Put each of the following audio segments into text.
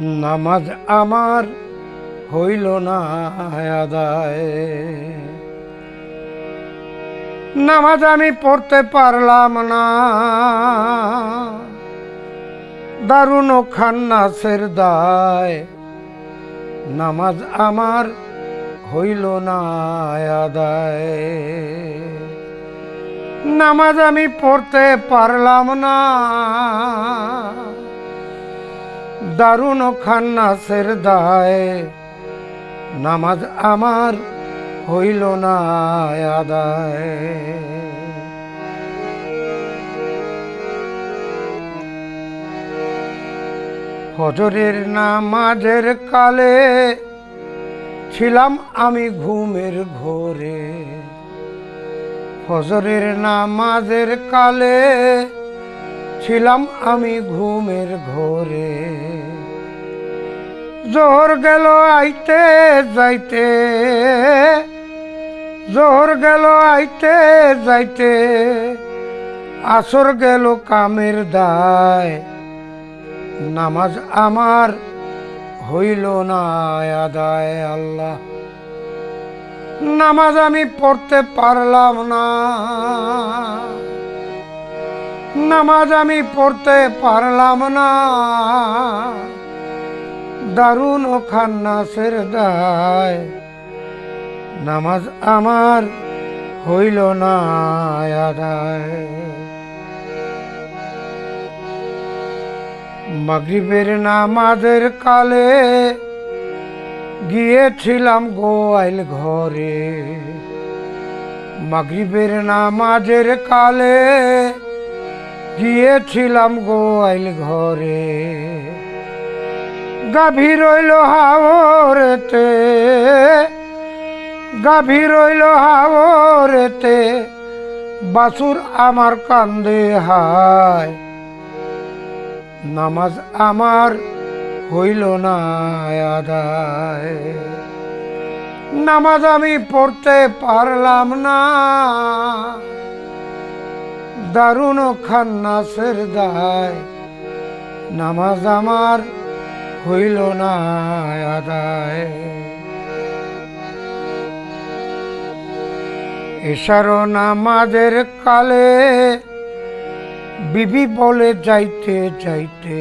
নামাজ আমার হইল না আদায়। নামাজ আমি পড়তে পারলাম না। দারুণ খান্নাসের দায় নামাজ আমার হইল না আদায়। নামাজ আমি পড়তে পারলাম না। দারুণ খান্নাসের দায় নামাজ আমার হইল না আদায়। ফজরের নামাজের কালে ছিলাম আমি ঘুমের ঘোরে। ফজরের নামাজের কালে ছিলাম আমি ঘুমের ঘোরে। জোহর গেল আইতে যাইতে। জোহর গেল আইতে যাইতে। আসর গেল কামের দায়। নামাজ আমার হইল না আদায় আল্লাহ। নামাজ আমি পড়তে পারলাম না। নামাজ আমি পড়তে পারলাম না। দারুণ ও খান্নাসের দায় নামাজ আমার হইল না আদায়। মাগরিবের নামাজের কালে গিয়েছিলাম গোয়াইল ঘরে। মাগরিবের নামাজের কালে গিয়েছিলাম গোয়াইল ঘরে। গাভী রইল হাওরেতে, গাভী রইল হাওরেতে বাসুর আমার কান্দে হায়। নামাজ আমার হইল না আদায়। নামাজ আমি পড়তে পারলাম না। দারুণ খান্নাসের দায়। নামাজ আমার হইল না আদায়। এসারো নামাজের কালে বিবি বলে, যাইতে যাইতে।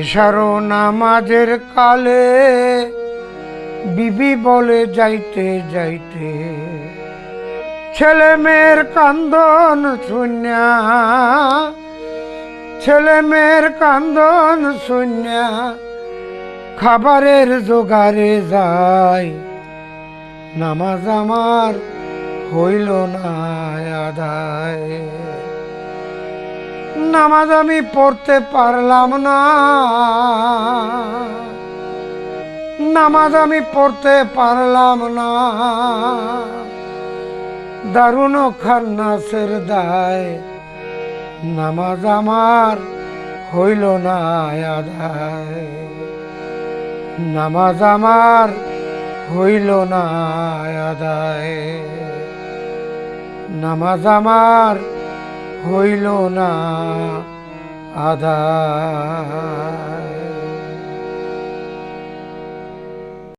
এসারো নামাজের কালে বিবি বলে, যাইতে যাইতে। ছেলে মেয়ের কান্দন শুনিয়া ছেলে মেয়ের কান্দন শুনিয়া খাবারের জোগাড়ে যায়। নামাজ আমার হইল না আদায়। নামাজ আমি পড়তে পারলাম না। নামাজ আমি পড়তে পারলাম না। দারুণ খান্নাসের দায়। নামাজ আমার হইল না আদায়। নামাজ আমার হইল না আদায়। নামাজ আমার হইল না আদায়।